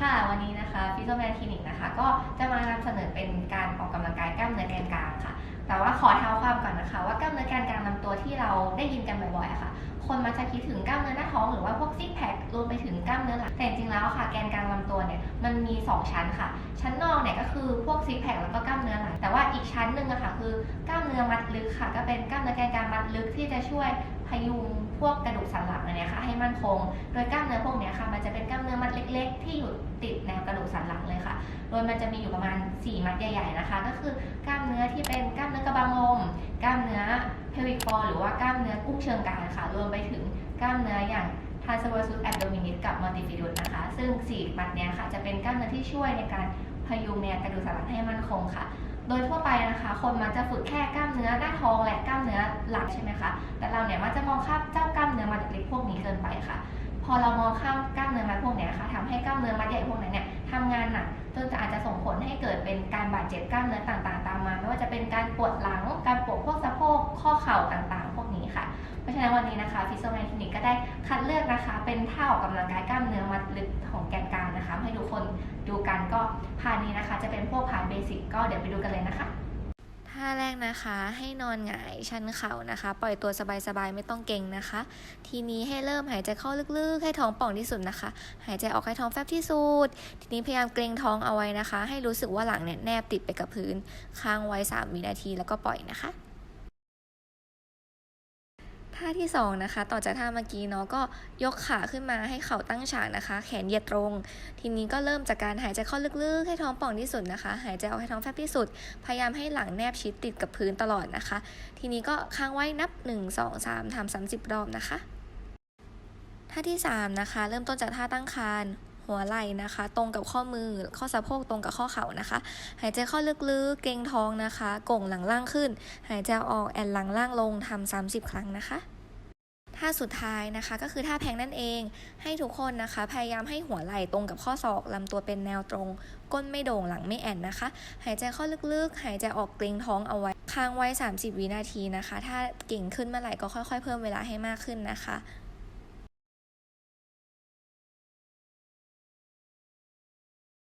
ค่ะวันนี้นะคะฟิโซแมนคลินิกนะคะ ก็จะมานำเสนอเป็นการออกกำลังกายกล้ามเนื้อแกนกลางค่ะ แต่ว่าขอเท้าความก่อนนะคะ ว่ากล้ามเนื้อแกนกลางลำตัวที่เราได้ยินกันบ่อยๆค่ะ คนมักจะคิดถึงกล้ามเนื้อหน้าท้องหรือว่าพวกซิกแพครวมไปถึงกล้ามเนื้อหลังแต่จริงๆแล้วค่ะ แกนกลางลำตัวเนี่ยมันมี 2 ชั้นค่ะ ชั้นนอก คือพวกซิกแพคแล้วก็กล้ามเนื้อหลังแต่ว่าอีกชั้นหนึ่งอะค่ะคือกล้ามเนื้อมัดลึกค่ะ ก็เป็นกล้ามเนื้อแกนกลางมัดลึกที่จะช่วยพยุงพวกกระดูกสันหลังอันเนี้ยค่ะให้มั่นคง โดยกล้ามเนื้อพวกนี้ค่ะ มันจะเป็นกล้ามเนื้อมัดเล็ก ๆ ที่อยู่ติดแนวกระดูกสันหลังเลยค่ะ โดยมันจะมีอยู่ประมาณ 4 มัดใหญ่ๆนะคะ ก็คือกล้ามเนื้อที่เป็นกล้ามเนื้อกระบังลมกล้ามเนื้อ pelvic floor หรือว่ากล้ามเนื้อกุ้งเชิงกรานค่ะ รวมไปถึงกล้ามเนื้ออย่าง transversus abdominis กับ multifidus นะคะ ซึ่ง 4 มัดนี้ค่ะจะเป็นกล้ามเนื้อที่ช่วยในการ พยุงแนวกระดูกสันหลังให้มั่นคงค่ะ โดยทั่วไปนะคะ คนมักจะฝึกแค่กล้ามเนื้อหน้าท้องและกล้ามเนื้อหลังใช่ไหมคะแต่เราเนี่ยมักจะมองข้ามเจ้ากล้ามเนื้อมัดเล็กพวกนี้เกินไปค่ะ พอเรามองข้ามกล้ามเนื้อมัดพวกนี้ค่ะทำให้กล้ามเนื้อมัดใหญ่พวกนั้นเนี่ยทำงานหนักจนจะอาจจะส่งผลให้เกิดเป็นการบาดเจ็บกล้ามเนื้อต่างๆ ตามมาไม่ว่าจะเป็นการปวดหลังการปวดพวกสะโพกข้อเข่าต่างๆ พวกนี้ค่ะ เพราะฉะนั้นวันนี้นะคะฟิสโซแมนคลินิก ได้คัดเลือกนะคะ เป็นท่าออกกำลังกายกล้ามเนื้อมัดลึกของแกนกลางนะคะ ให้ทุกคนดูกันก็พานี้นะคะ จะเป็นพวกพาเบสิกก็เดี๋ยวไปดูกันเลยนะคะท่าแรกนะคะให้นอนหงายชันเข่านะคะ ปล่อยตัวสบายๆไม่ต้องเก่งนะคะ ทีนี้ให้เริ่มหายใจเข้าลึกๆ ให้ท้องป่องที่สุดนะคะ หายใจออกให้ท้องแฟบที่สุด ทีนี้พยายามเกรงท้องเอาไว้นะคะ ให้รู้สึกว่าหลังเนี่ยแนบติดไปกับพื้นค้างไว้ 3 วินาทีแล้วก็ปล่อยนะคะ ท่าที่สองนะคะ ต่อจากท่าเมื่อกี้เนาะก็ยกขาขึ้นมาให้เข่าตั้งฉากนะคะ แขนเหยียดตรง ทีนี้ก็เริ่มจากการหายใจเข้าลึกๆ ให้ท้องป่องที่สุดนะคะ หายใจออกให้ท้องแฟบที่สุด พยายามให้หลังแนบชิดติดกับพื้นตลอดนะคะ ทีนี้ก็ค้างไว้นับ 1 2 3ทำ30 รอบนะคะ ท่าที่ 3 นะคะ เริ่มต้นจากท่าตั้งคาน หัวไหล่นะคะ ตรงกับข้อมือ ข้อสะโพกตรงกับข้อเข่านะคะ หายใจเข้าลึกๆ เกรงท้องนะคะก่งหลังล่างขึ้น หายใจออกแอนหลังล่างลงทำ30 ครั้งนะคะท่าสุดท้ายนะคะก็คือท่าแพงนั่นเอง ให้ทุกคนนะคะ พยายามให้หัวไหล่ตรงกับข้อศอกลำตัวเป็นแนวตรง ก้นไม่โด่งหลังไม่แอนนะคะ หายใจเข้าลึกๆ หายใจออกเกรงท้องเอาไว้ ค้างไว้ 30 วินาทีนะคะ ถ้าเก่งขึ้นเมื่อไหร่ก็ค่อยๆ เพิ่มเวลาให้มากขึ้นนะคะ